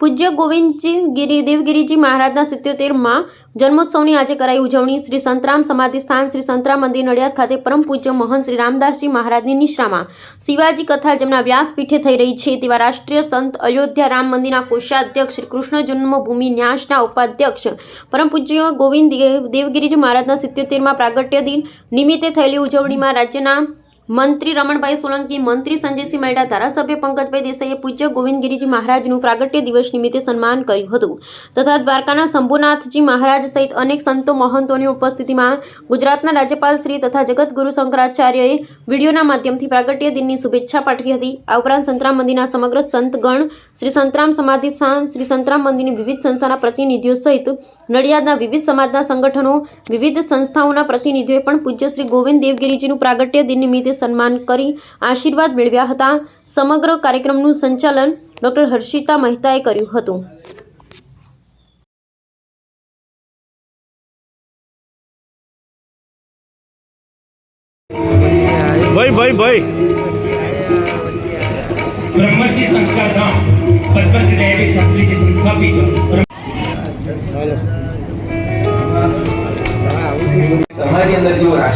પૂજ્ય ગોવિંદજી ગિરી, દેવગીરીજી મહારાજના સિત્યોતેરમાં જન્મોત્સવની આજે કરાઈ ઉજવણી. શ્રી સંતરામ સમાધિ સ્થાન, શ્રી સંતરામ મંદિર નડિયાદ ખાતે પરમ પૂજ્ય મહંત શ્રી રામદાસજી મહારાજની નિશ્રામાં શિવાજી કથા જેમના વ્યાસપીઠે થઈ રહી છે તેવા રાષ્ટ્રીય સંત અયોધ્યા રામ મંદિરના કોષાધ્યક્ષ શ્રી કૃષ્ણ જન્મભૂમિ ન્યાસના ઉપાધ્યક્ષ પરમ પૂજ્ય ગોવિંદ દેવગીરીજી મહારાજના સિત્યોતેરમાં પ્રાગટ્ય દિન નિમિત્તે થયેલી ઉજવણીમાં રાજ્યના મંત્રી રમણભાઈ સોલંકી, મંત્રી સંજયસિંહ મહેડા, ધારાસભ્ય પંકજભાઈ દેસાઈએ પૂજ્ય ગોવિંદગીરીજી મહારાજનું પ્રાગટ્ય દિવસ નિમિત્તે સન્માન કર્યું હતું. તથા દ્વારકાના શંભુનાથજી મહારાજ સહિત અનેક સંતો મહંતોની ઉપસ્થિતિમાં ગુજરાતના રાજ્યપાલ શ્રી તથા જગતગુરુ શંકરાચાર્યએ વિડીયોના માધ્યમથી પ્રાગટ્ય દિનની શુભેચ્છા પાઠવી હતી. આ ઉપરાંત સંતરામ મંદિરના સમગ્ર સંતગણ, શ્રી સંતરામ સમાધિ સ્થાન, શ્રી સંતરામ મંદિરની વિવિધ સંસ્થાના પ્રતિનિધિઓ સહિત નડિયાદના વિવિધ સમાજના સંગઠનો, વિવિધ સંસ્થાઓના પ્રતિનિધિઓએ પણ પૂજ્ય શ્રી ગોવિંદ દેવગીરીજીનું પ્રાગટ્ય દિન નિમિત્તે સન્માન કરી આશીર્વાદ મેળવ્યા હતા સમગ્ર કાર્યક્રમનું સંચાલન ડોક્ટર હર્ષિતા મહેતાએ કર્યું હતું ભાઈ ભાઈ ભાઈ બ્રહ્મશ્રી સંસ્થા ધામ પદ્મશ્રી દયાવી શાસ્ત્રીજી સંસ્થાપિત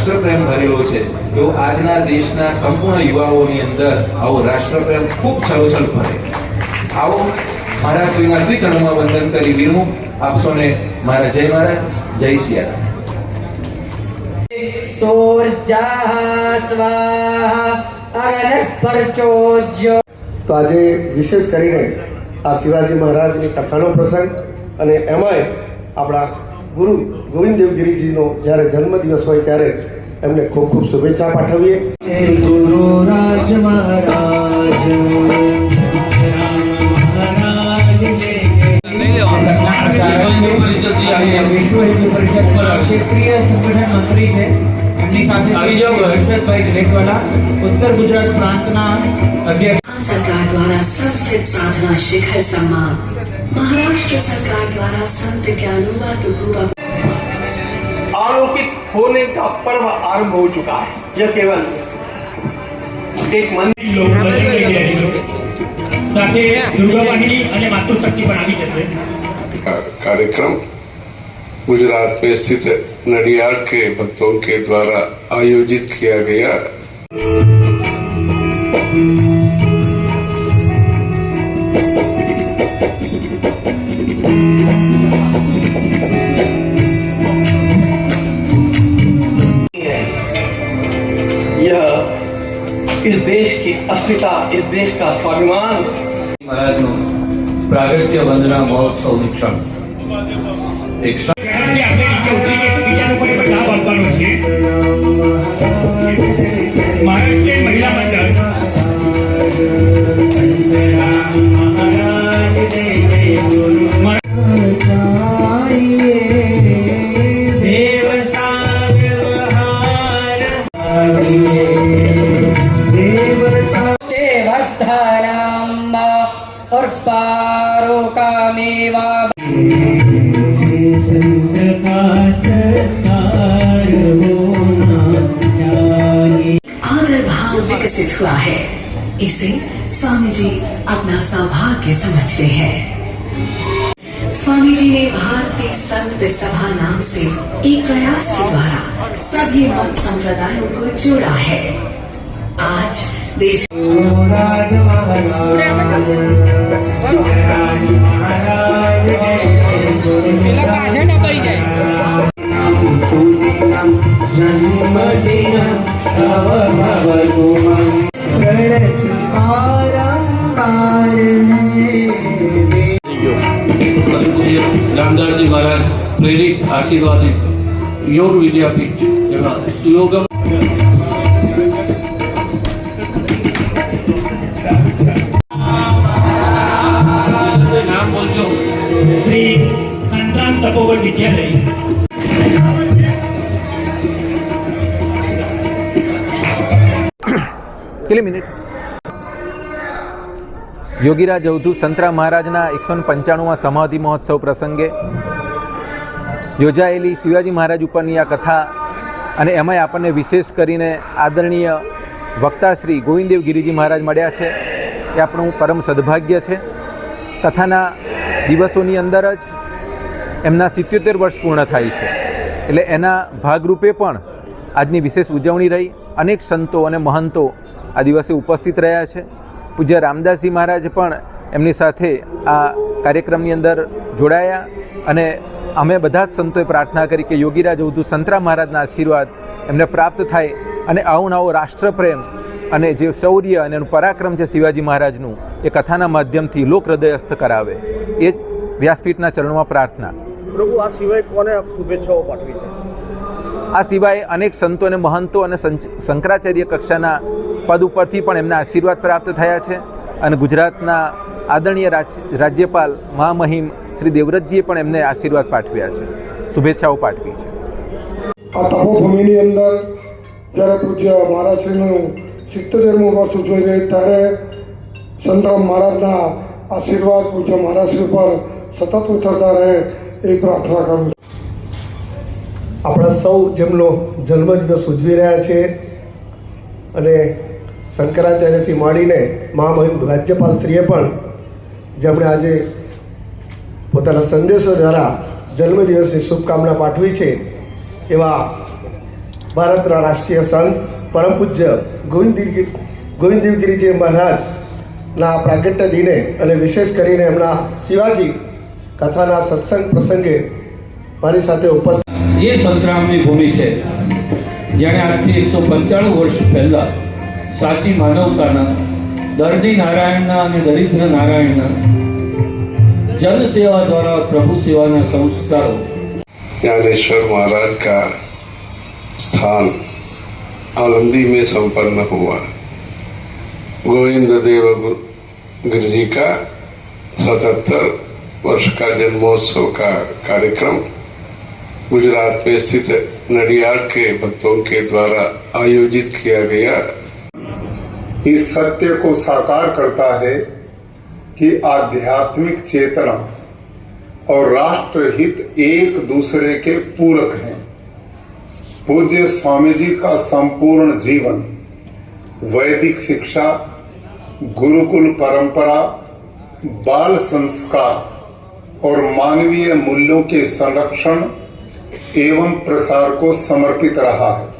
રાષ્ટ્રપ્રેમ ભરેલો છે. એવો આજના દેશના સંપૂર્ણ યુવાઓની અંદર આવો રાષ્ટ્રપ્રેમ ખૂબ છલોછલ ભરે. આવો મારા શ્રીના શ્રી ચરણમાં વંદન કરી વિરમું આપશોને મારા જય મહારાજ જય પરચોજ્યો તો આજે વિશેષ કરીને આ શિવાજી મહારાજની કથાનો પ્રસંગ અને એમાંય આપણા ગુરુ ગોવિંદ દેવગીરીજીનો જ્યારે જન્મદિવસ હોય ત્યારે એમને ખૂબ ખૂબ શુભેચ્છા પાઠવીએ सरकार द्वारा संस्कृत साधना शिखर सम्मान महाराष्ट्र सरकार द्वारा संत ज्ञानुवा तुकुवा अलौकिक होने का पर्व आरंभ हो चुका है यह केवल एक मंदिर લોકો બધી જગ્યાએ લોકો. સાથે દુર્ગા વાહિની અને માતૃશક્તિ પણ આવી જશે कार्यक्रम गुजरात में स्थित नडियाड के भक्तों के द्वारा आयोजित किया गया यह इस देश की अस्मिता इस देश का स्वाभिमान મહારાજનું પ્રાગટ્ય વંદના મહોત્સવની ક્ષણ એક જેનાથી इसे स्वामी जी अपना सौभाग्य समझते हैं स्वामी जी ने भारतीय संत सभा नाम से एक प्रयास के द्वारा सभी मत संप्रदायों को जोड़ा है आज देश रामदास जी महाराज प्रेरित आशीर्वाद योग विद्यापीठ जगह सुयोगम। नाम बोल दो श्री संतान तपोवन विद्यालय. मिनट। યોગીરાજ અવધુ સંતરા મહારાજના એકસો પંચાણુંમાં સમાધિ મહોત્સવ પ્રસંગે યોજાયેલી શિવાજી મહારાજ ઉપરની આ કથા અને એમાંય આપણને વિશેષ કરીને આદરણીય વક્તા શ્રી ગોવિંદદેવ ગિરિજી મહારાજ મળ્યા છે. એ આપણું પરમ સદભાગ્ય છે. કથાના દિવસોની અંદર જ એમના સિત્યોતેર વર્ષ પૂર્ણ થાય છે. એટલે એના ભાગરૂપે પણ આજની વિશેષ ઉજવણી રહી. અનેક સંતો અને મહંતો આ દિવસે ઉપસ્થિત રહ્યા છે. પૂજ્ય રામદાસજી મહારાજ પણ એમની સાથે આ કાર્યક્રમની અંદર જોડાયા અને અમે બધા જ સંતોએ પ્રાર્થના કરી કે યોગીરાજ અવધુ સંતરા મહારાજના આશીર્વાદ એમને પ્રાપ્ત થાય અને આવો નવો રાષ્ટ્રપ્રેમ અને જે શૌર્ય અને એનું પરાક્રમ છે શિવાજી મહારાજનું એ કથાના માધ્યમથી લોક હૃદયસ્થ કરાવે. એ જ વ્યાસપીઠના ચરણોમાં પ્રાર્થના. પ્રભુ આ સિવાય કોને શુભેચ્છાઓ પાઠવી છે? આ સિવાય અનેક સંતો અને મહંતો અને શંકરાચાર્ય કક્ષાના પદ ઉપરથી પણ એમના આશીર્વાદ પ્રાપ્ત થયા છે. અને ગુજરાતના આદરણીય રાજ- રાજ્યપાલ મહામહિમ શ્રી દેવવ્રતજીએ પણ એમને આશીર્વાદ પાઠવ્યા છે. શુભેચ્છાઓ પાઠવી છે. આ તપોભૂમિની અંદર જ્યારે પૂજ્ય મહારાજશ્રીનું સિત્તોતેરમું વર્ષ ઉજવાઈ રહ્યું ત્યારે સંતરામ મહારાજના આશીર્વાદ પૂજ્ય મહારાજશ્રી પર સતત ઉતરતા રહે એ પ્રાર્થના કરું છું. આપણા સૌ જેમનો જન્મદિવસ ઉજવી રહ્યા છે અને શંકરાચાર્યથી માંડીને મહામહિમ રાજ્યપાલશ્રીએ પણ જેમણે આજે પોતાના સંદેશો દ્વારા જન્મદિવસની શુભકામના પાઠવી છે, એવા ભારતના રાષ્ટ્રીય સંત, પરમ પૂજ્ય ગોવિંદ ગોવિંદગીરીજી મહારાજના પ્રાગટ્ય દિને અને વિશેષ કરીને એમના શિવાજી કથાના સત્સંગ પ્રસંગે મારી સાથે ઉપસ્થિત એ સંતરામની ભૂમિ છે. જેણે આજથી એકસો પંચાણું વર્ષ પહેલા સાચી માનવતાના દર્દી નારાયણના અને દરિદ્ર નારાયણના જનસેવા દ્વારા પ્રભુ સેવાના સંસ્કારો ज्ञानेश्वर महाराज का स्थान आनंदी में संपन्न हुआ गोविंद देव गु- गिर जी का सतहत्तर वर्ष का जन्मोत्सव का कार्यक्रम गुजरात में स्थित नडियाड के भक्तों के द्वारा आयोजित किया गया इस सत्य को साकार करता है कि आध्यात्मिक चेतना और राष्ट्र हित एक दूसरे के पूरक हैं। पूज्य स्वामी जी का संपूर्ण जीवन, वैदिक शिक्षा, गुरुकुल परंपरा, बाल संस्कार और मानवीय मूल्यों के संरक्षण एवं प्रसार को समर्पित रहा है।